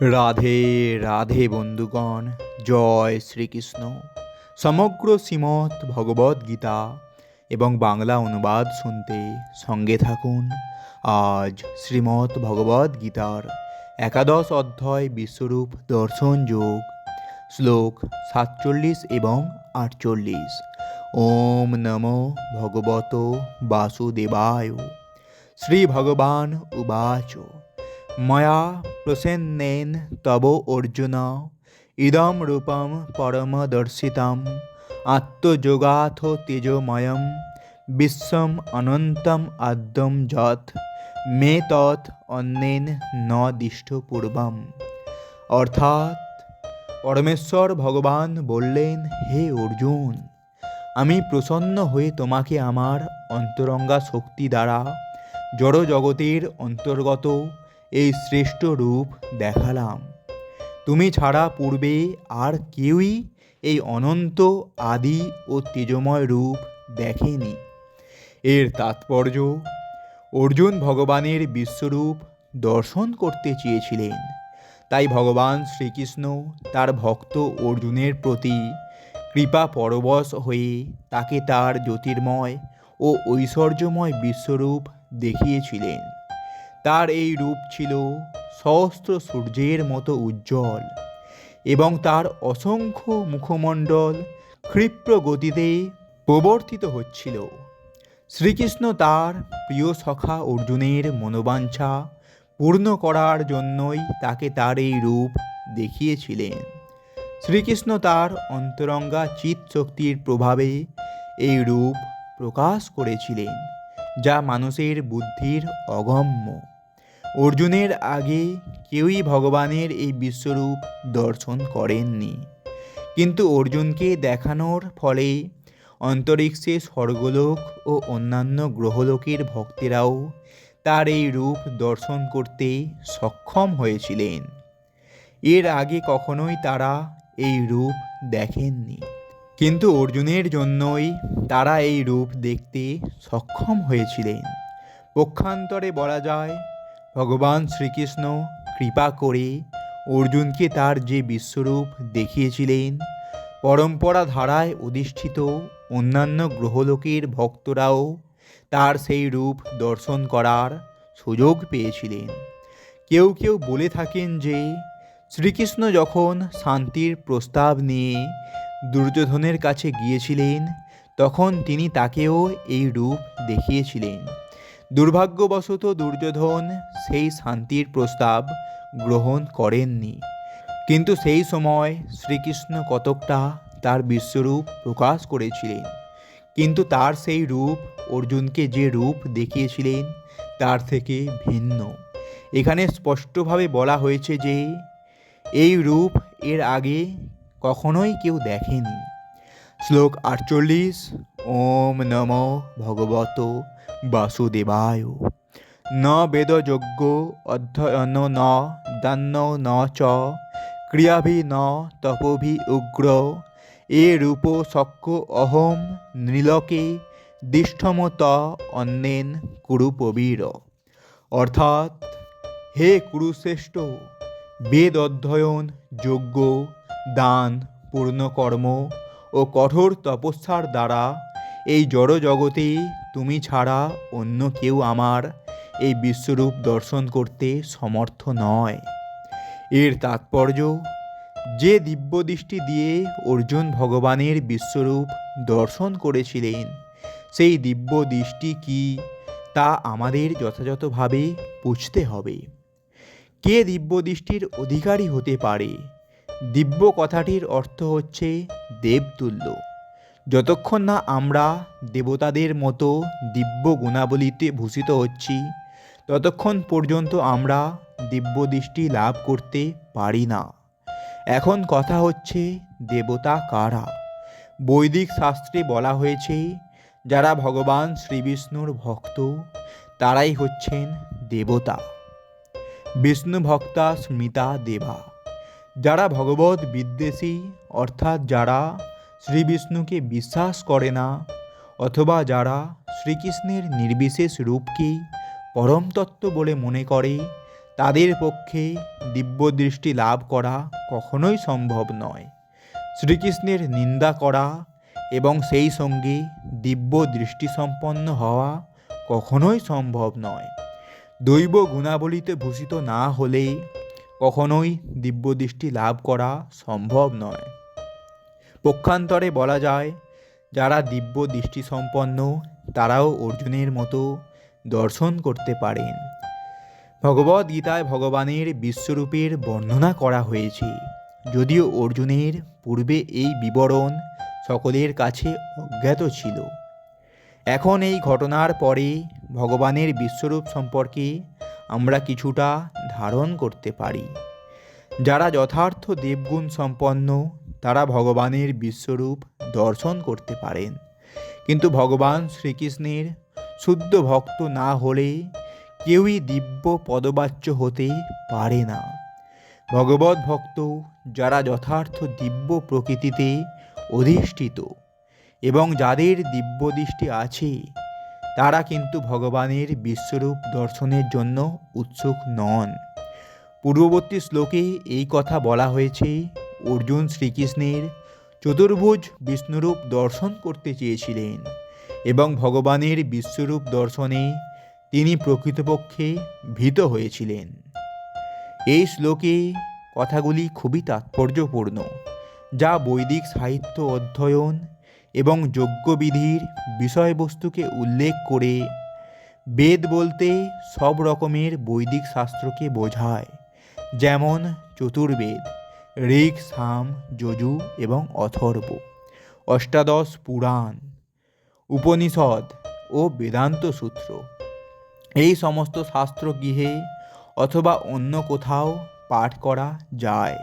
রাধে রাধে বন্ধুগণ, জয় শ্রীকৃষ্ণ। সমগ্র শ্রীমৎ ভগবদ্ গীতা এবং বাংলা অনুবাদ শুনতে সঙ্গে থাকুন। আজ শ্রীমৎ ভগবদ্ গীতার একাদশ অধ্যায় বিশ্বরূপ দর্শন যোগ, শ্লোক সাতচল্লিশ এবং আটচল্লিশ। ওম নমো ভগবত বাসুদেবায়। শ্রী ভগবান উবাচ। ময়া প্রসন্নেন তব অর্জুন। ইদম রূপম পরমদর্শিতম, আত্মযোগাথ তেজময়ম, বিশ্বম অনন্তম আদ্যম যথ মে তৎ অন্যেন ন দিষ্ট পূর্বম। অর্থাৎ পরমেশ্বর ভগবান বললেন, হে অর্জুন, আমি প্রসন্ন হয়ে তোমাকে আমার অন্তরঙ্গা শক্তি দ্বারা জড় জগতের অন্তর্গত এই শ্রেষ্ঠ রূপ দেখালাম। তুমি ছাড়া পূর্বে আর কেউই এই অনন্ত, আদি ও তেজময় রূপ দেখেনি। এর তাৎপর্য, অর্জুন ভগবানের বিশ্বরূপ দর্শন করতে চেয়েছিলেন। তাই ভগবান শ্রীকৃষ্ণ তার ভক্ত অর্জুনের প্রতি কৃপা পরবশ হয়ে তাকে তার জ্যোতির্ময় ও ঐশ্বর্যময় বিশ্বরূপ দেখিয়েছিলেন। তার এই রূপ ছিল সহস্র সূর্যের মতো উজ্জ্বল এবং তার অসংখ্য মুখমণ্ডল ক্ষিপ্র গতিতে প্রবর্তিত হচ্ছিল। শ্রীকৃষ্ণ তার প্রিয় সখা অর্জুনের মনোবাঞ্ছা পূর্ণ করার জন্যই তাকে তার এই রূপ দেখিয়েছিলেন। শ্রীকৃষ্ণ তার অন্তরঙ্গা চিত শক্তির প্রভাবে এই রূপ প্রকাশ করেছিলেন। যা মানুষের বুদ্ধির অগম্য। অর্জুনের আগে কেউই ভগবানের এই বিশ্বরূপ দর্শন করেননি। কিন্তু অর্জুনকে দেখানোর ফলে অন্তরিক্ষে স্বর্গলোক ও অন্যান্য গ্রহলোকের ভক্তেরাও তার এই রূপ দর্শন করতে সক্ষম হয়েছিলেন। এর আগে কখনোই তারা এই রূপ দেখেননি। কিন্তু অর্জুনের জন্যই তারা এই রূপ দেখতে সক্ষম হয়েছিলেন। পক্ষান্তরে বলা যায়, ভগবান শ্রীকৃষ্ণ কৃপা করে অর্জুনকে তার যে বিশ্বরূপ দেখিয়েছিলেন, পরম্পরা ধারায় অধিষ্ঠিত অন্যান্য গ্রহলোকের ভক্তরাও তার সেই রূপ দর্শন করার সুযোগ পেয়েছিলেন। কেউ কেউ বলে থাকেন যে, শ্রীকৃষ্ণ যখন শান্তির প্রস্তাব নিয়ে দুর্যোধনের কাছে গিয়েছিলেন, তখন তিনি তাকেও এই রূপ দেখিয়েছিলেন। দুর্ভাগ্যবশত দুর্যোধন সেই শান্তির প্রস্তাব গ্রহণ করেননি। কিন্তু সেই সময় শ্রীকৃষ্ণ কতকটা তার বিশ্বরূপ প্রকাশ করেছিলেন। কিন্তু তার সেই রূপ অর্জুনকে যে রূপ দেখিয়েছিলেন, তার থেকে ভিন্ন। এখানে স্পষ্টভাবে বলা হয়েছে যে, এই রূপ এর আগে কখনোই কেউ দেখেনি। শ্লোক আটচল্লিশ, ওম নম ভগবত বাসুদেবায়। ন বেদযোগ্য অধ্যয়ন ন দান্য ন চ, ক্রিয়াভি ন, তপভি উগ্র। এ রূপ শক্য অহম নীলকে দিষ্ঠমত অন্যেন কুরুপবীর। অর্থাৎ, হে কুরুশ্রেষ্ঠ, বেদ অধ্যয়ন যজ্ঞ দান পূর্ণকর্ম ও কঠোর তপস্যার দ্বারা এই জড় জগতে তুমি ছাড়া অন্য কেউ আমার এই বিশ্বরূপ দর্শন করতে সমর্থ নয়। এর তাৎপর্য, যে দিব্যদৃষ্টি দিয়ে অর্জুন ভগবানের বিশ্বরূপ দর্শন করেছিলেন, সেই দিব্য দৃষ্টি কি তা আমাদের যথাযথভাবে বুঝতে হবে। কে দিব্য দৃষ্টির অধিকারী হতে পারে? দিব্য কথাটির অর্থ হচ্ছে দেবতুল্য। যতক্ষণ না আমরা দেবতাদের মতো দিব্য গুণাবলীতে ভূষিত হচ্ছি, ততক্ষণ পর্যন্ত আমরা দিব্য দৃষ্টি লাভ করতে পারি না। এখন কথা হচ্ছে দেবতা কারা? বৈদিক শাস্ত্রে বলা হয়েছে, যারা ভগবান শ্রীবিষ্ণুর ভক্ত, তারাই হচ্ছেন দেবতা। বিষ্ণু ভক্তা স্মিতা দেবা। যারা ভগবত বিদ্বেষী, অর্থাৎ যারা শ্রী বিষ্ণুকে বিশ্বাস করে না, অথবা যারা শ্রীকৃষ্ণের নির্বিশেষ রূপকেই পরম তত্ত্ব বলে মনে করে, তাদের পক্ষে দিব্যদৃষ্টি লাভ করা কখনোই সম্ভব নয়। শ্রীকৃষ্ণের নিন্দা করা এবং সেই সঙ্গে দিব্য দৃষ্টিসম্পন্ন হওয়া কখনোই সম্ভব নয়। দৈব গুণাবলীতে ভূষিত না হলে কখনোই দিব্যদৃষ্টি লাভ করা সম্ভব নয়। পক্ষান্তরে বলা যায়, যারা দিব্য দৃষ্টিসম্পন্ন, তারাও অর্জুনের মতো দর্শন করতে পারেন। ভগবদ গীতায় ভগবানের বিশ্বরূপের বর্ণনা করা হয়েছে। যদিও অর্জুনের পূর্বে এই বিবরণ সকলের কাছে অজ্ঞাত ছিল। এখন এই ঘটনার পরে ভগবানের বিশ্বরূপ সম্পর্কে আমরা কিছুটা ধারণ করতে পারি। যারা যথার্থ দেবগুণ সম্পন্ন, তারা ভগবানের বিশ্বরূপ দর্শন করতে পারেন। কিন্তু ভগবান শ্রীকৃষ্ণের শুদ্ধ ভক্ত না হলে কেউই দিব্য পদবাচ্য হতে পারে না। ভগবত ভক্ত যারা যথার্থ দিব্য প্রকৃতিতে অধিষ্ঠিত এবং যাদের দিব্য দৃষ্টি আছে, তারা কিন্তু ভগবানের বিশ্বরূপ দর্শনের জন্য উৎসুক নন। পূর্ববর্তী শ্লোকে এই কথা বলা হয়েছে, অর্জুন শ্রীকৃষ্ণের চতুর্ভুজ বিষ্ণুরূপ দর্শন করতে চেয়েছিলেন এবং ভগবানের বিশ্বরূপ দর্শনে তিনি প্রকৃতপক্ষে ভীত হয়েছিলেন। এই শ্লোকে কথাগুলি খুবই তাৎপর্যপূর্ণ, যা বৈদিক সাহিত্য অধ্যয়ন এবং যজ্ঞবিধির বিষয়বস্তুকে উল্লেখ করে বেদ বলতে সব রকমের বৈদিক শাস্ত্রকে বোঝায়। যেমন চতুর্বেদ ঋক সাম, যজু এবং অথর্ব, অষ্টাদশ পুরাণ, উপনিষদ ও বেদান্ত সূত্র। এই সমস্ত শাস্ত্র গৃহে অথবা অন্য কোথাও পাঠ করা যায়।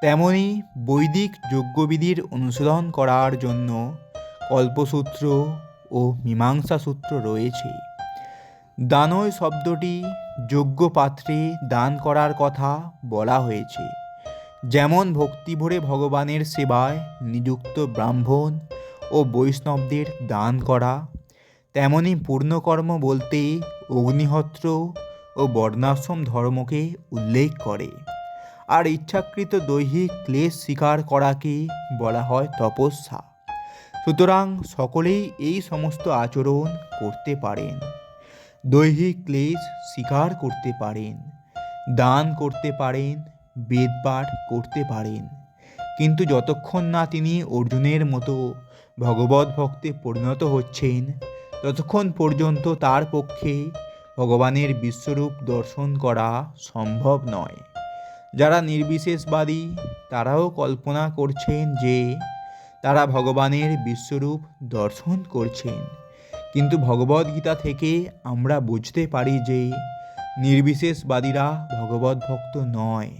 তেমনি বৈদিক যজ্ঞবিধির অনুশীলন করার জন্য কল্পসূত্র ও মীমাংসা সূত্র রয়েছে। দানয় শব্দটি যোগ্য পাত্রে দান করার কথা বলা হয়েছে। যেমন ভক্তি ভরে ভগবানের সেবায় নিযুক্ত ব্রাহ্মণ ও বৈষ্ণবদের দান করা, তেমনি পূর্ণকর্ম বলতে অগ্নিহত্র ও বর্ণাশ্রম ধর্মকে উল্লেখ করে। আর ইচ্ছাকৃত দৈহিক ক্লেশ স্বীকার করাকে বলা হয় তপস্যা। সুতরাং সকলেই এই সমস্ত আচরণ করতে পারেন। দৈহিক ক্লেশ স্বীকার করতে পারেন, দান করতে পারেন, বেদপাঠ করতে পারেন। কিন্তু যতক্ষণ না তিনি অর্জুনের মতো ভগবত ভক্তে পরিণত হচ্ছেন, ততক্ষণ পর্যন্ত তার পক্ষে ভগবানের বিশ্বরূপ দর্শন করা সম্ভব নয়। যারা নির্বিশেষবাদী, তারাও কল্পনা করছেন যে তারা ভগবানের বিশ্বরূপ দর্শন করছেন। কিন্তু ভগবদ্গীতা থেকে আমরা বুঝতে পারি যে নির্বিশেষবাদীরা ভগবত ভক্ত নয়।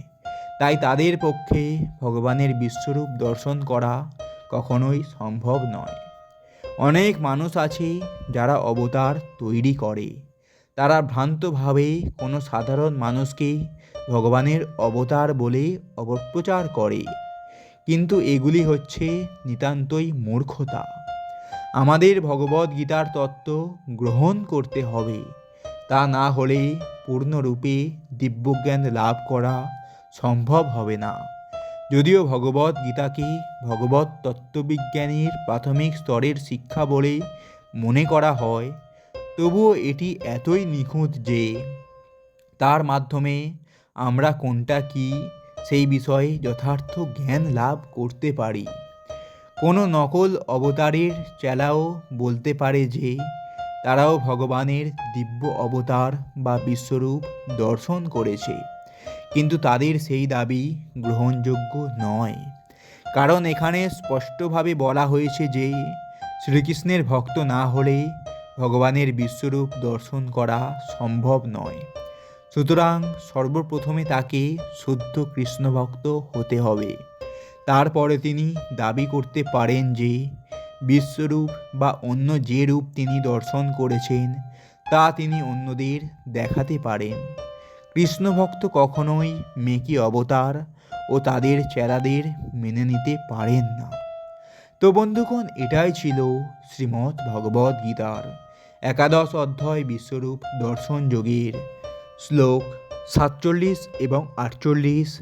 তাই তাদের পক্ষে ভগবানের বিশ্বরূপ দর্শন করা কখনোই সম্ভব নয়। অনেক মানুষ আছে যারা অবতার তৈরি করে। তারা ভ্রান্তভাবে কোনো সাধারণ মানুষকে ভগবানের অবতার বলে অপপ্রচার করে। কিন্তু এগুলি হচ্ছে নিতান্তই মূর্খতা। আমাদের ভগবদ গীতার তত্ত্ব গ্রহণ করতে হবে। তা না হলে পূর্ণরূপে দিব্যজ্ঞান লাভ করা সম্ভব হবে না। যদিও ভগবত গীতাকে ভগবত তত্ত্ববিজ্ঞানের প্রাথমিক স্তরের শিক্ষা বলে মনে করা হয়, তবুও এটি এতই নিখুঁত যে তার মাধ্যমে আমরা কোনটা কি সেই বিষয়ে যথার্থ জ্ঞান লাভ করতে পারি। কোনো নকল অবতারের চেলাও বলতে পারে যে, তারাও ভগবানের দিব্য অবতার বা বিশ্বরূপ দর্শন করেছে। কিন্তু তাদের সেই দাবি গ্রহণযোগ্য নয়। কারণ এখানে স্পষ্টভাবে বলা হয়েছে যে, শ্রীকৃষ্ণের ভক্ত না হলে ভগবানের বিশ্বরূপ দর্শন করা সম্ভব নয়। সুতরাং সর্বপ্রথমে তাকে শুদ্ধ কৃষ্ণভক্ত হতে হবে। তারপরে তিনি দাবি করতে পারেন যে, বিশ্বরূপ বা অন্য যে রূপ তিনি দর্শন করেছেন, তা তিনি অন্যদের দেখাতে পারেন। কৃষ্ণভক্ত কখনোই মেকি অবতার ও তাদের চেলাদের মেনে নিতে পারেন না। তো বন্ধুগণ, এটাই ছিল শ্রীমৎ ভগবদ গীতার একাদশ অধ্যায় বিশ্বরূপ দর্শন যোগের শ্লোক সাতচল্লিশ এবং আটচল্লিশ